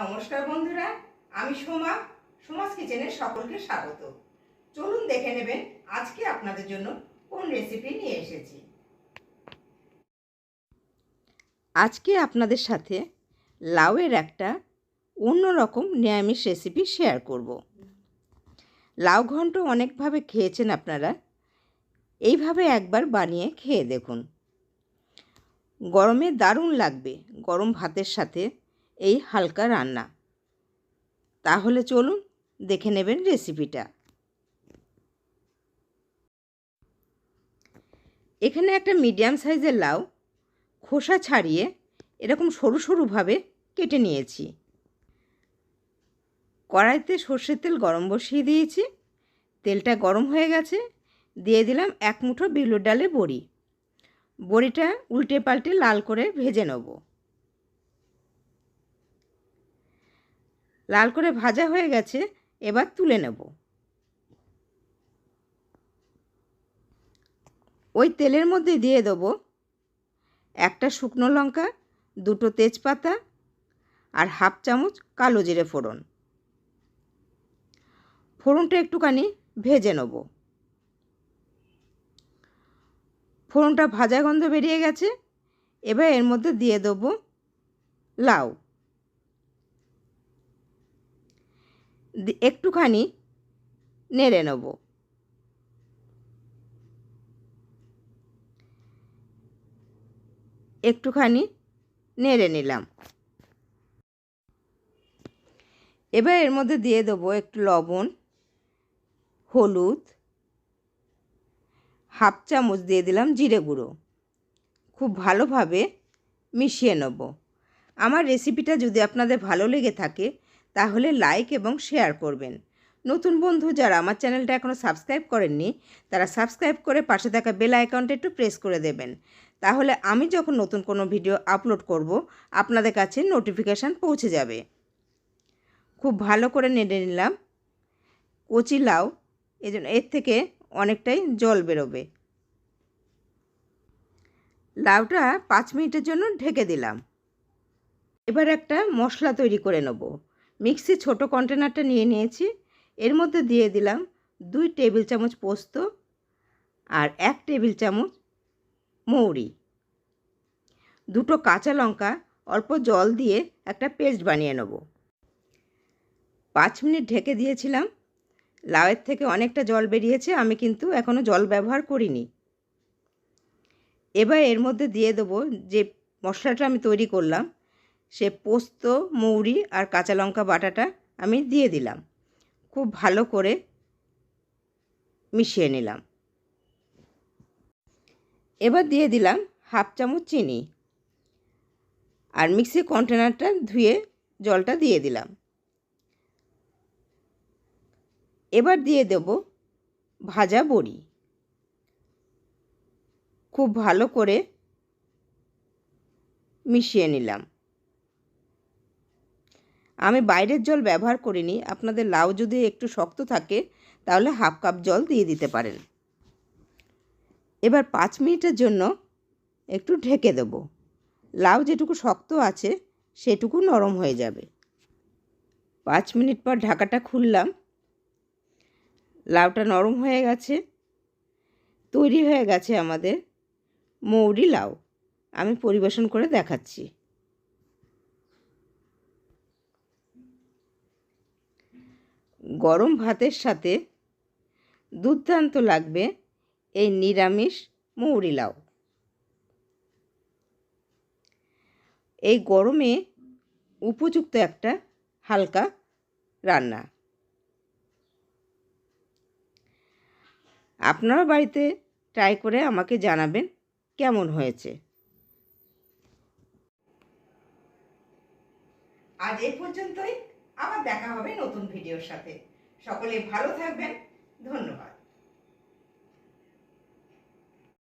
নমস্কার বন্ধুরা, আমি সোমা, সোমাস কিচেনে সকলকে স্বাগত। চলুন দেখে নেবেন আজকে আপনাদের জন্য কোন রেসিপি নিয়ে এসেছি। আজকে আপনাদের সাথে লাউয়ের একটা অন্যরকম নিরামিষ রেসিপি শেয়ার করব। লাউ ঘন্ট অনেকভাবে খেয়েছেন আপনারা, এইভাবে একবার বানিয়ে খেয়ে দেখুন। গরমে দারুণ লাগবে, গরম ভাতের সাথে এই হালকা রান্না। তাহলে চলুন দেখে নেবেন রেসিপিটা এখানে একটা মিডিয়াম সাইজের লাউ, খোসা ছাড়িয়ে এরকম সরু সরুভাবে কেটে নিয়েছি। কড়াইতে সর্ষের তেল গরম বসিয়ে দিয়েছি। তেলটা গরম হয়ে গেছে, দিয়ে দিলাম এক মুঠো বিউলির ডালে বড়ি। বড়িটা উল্টে পাল্টে লাল করে ভেজে নেব। লাল করে ভাজা হয়ে গেছে, এবার তুলে নেব। ওই তেলের মধ্যে দিয়ে দেবো একটা শুকনো লঙ্কা, দুটো তেজপাতা আর হাফ চামচ কালো জিরে ফোড়ন। ফোড়নটা একটুখানি ভেজে নেব। ফোড়নটা ভাজা গন্ধ বেরিয়ে গেছে, এবার এর মধ্যে দিয়ে দেবো লাউ। একটুখানি নেড়ে নেব। একটুখানি নেড়ে নিলাম। এবার এর মধ্যে দিয়ে দেবো একটু লবণ, হলুদ, হাফ চামচ দিয়ে দিলাম জিরে গুঁড়ো। খুব ভালোভাবে মিশিয়ে নেব। আমার রেসিপিটা যদি আপনাদের ভালো লেগে থাকে তাহলে লাইক এবং শেয়ার করবেন। নতুন বন্ধু যারা আমার চ্যানেলটা এখনও সাবস্ক্রাইব করেননি, তারা সাবস্ক্রাইব করে পাশে থাকা বেল আইকনটা একটু প্রেস করে দেবেন। তাহলে আমি যখন নতুন কোনো ভিডিও আপলোড করব, আপনাদের কাছে নোটিফিকেশান পৌঁছে যাবে। খুব ভালো করে নেড়ে নিলাম। কচি লাউ এই জন্য এর থেকে অনেকটাই জল বেরোবে। লাউটা পাঁচ মিনিটের জন্য ঢেকে দিলাম। এবার একটা মশলা তৈরি করে নেব। মিক্সি ছোট কন্টেনারটা নিয়ে নিয়েছি। এর মধ্যে দিয়ে দিলাম দুই টেবিল চামচ পোস্ত আর এক টেবিল চামচ মৌরি। দুটো কাঁচা লঙ্কা অল্প জল দিয়ে একটা পেস্ট বানিয়ে নেব। পাঁচ মিনিট ঢেকে দিয়েছিলাম। লাউয়ের থেকে অনেকটা জল বেরিয়েছে, আমি কিন্তু এখনও জল ব্যবহার করিনি। এবার এর মধ্যে দিয়ে দেবো যে মশলাটা আমি তৈরি করলাম সে পোস্ত, মৌরি আর কাঁচা লঙ্কা বাটাটা আমি দিয়ে দিলাম। খুব ভালো করে মিশিয়ে নিলাম। এবার দিয়ে দিলাম হাফ চামচ চিনি। আর মিক্সি কন্টেনারটা ধুয়ে জলটা দিয়ে দিলাম। এবার দিয়ে দেব ভাজা বড়ি। খুব ভালো করে মিশিয়ে নিলাম। আমি বাইরের জল ব্যবহার করিনি, আপনাদের লাউ যদি একটু শক্ত থাকে, তাহলে হাফ কাপ জল দিয়ে দিতে পারেন। এবার পাঁচ মিনিটের জন্য একটু ঢেকে দেব। লাউ যেটুকু শক্ত আছে, সেটুকু নরম হয়ে যাবে। পাঁচ মিনিট পর ঢাকাটা খুললাম। লাউটা নরম হয়ে গেছে। তৈরি হয়ে গেছে আমাদের মৌরি লাউ। আমি পরিবেশন করে দেখাচ্ছি। গরম ভাতের সাথে দুর্দান্ত লাগবে এই নিরামিষ মৌরি লাউ এই গরমে উপযুক্ত একটা হালকা রান্না। আপনারা বাড়িতে ট্রাই করে আমাকে জানাবেন কেমন হয়েছে। আজ এই পর্যন্তই। আবার দেখা হবে নতুন ভিডিওর সাথে। সকলে ভালো থাকবেন। ধন্যবাদ।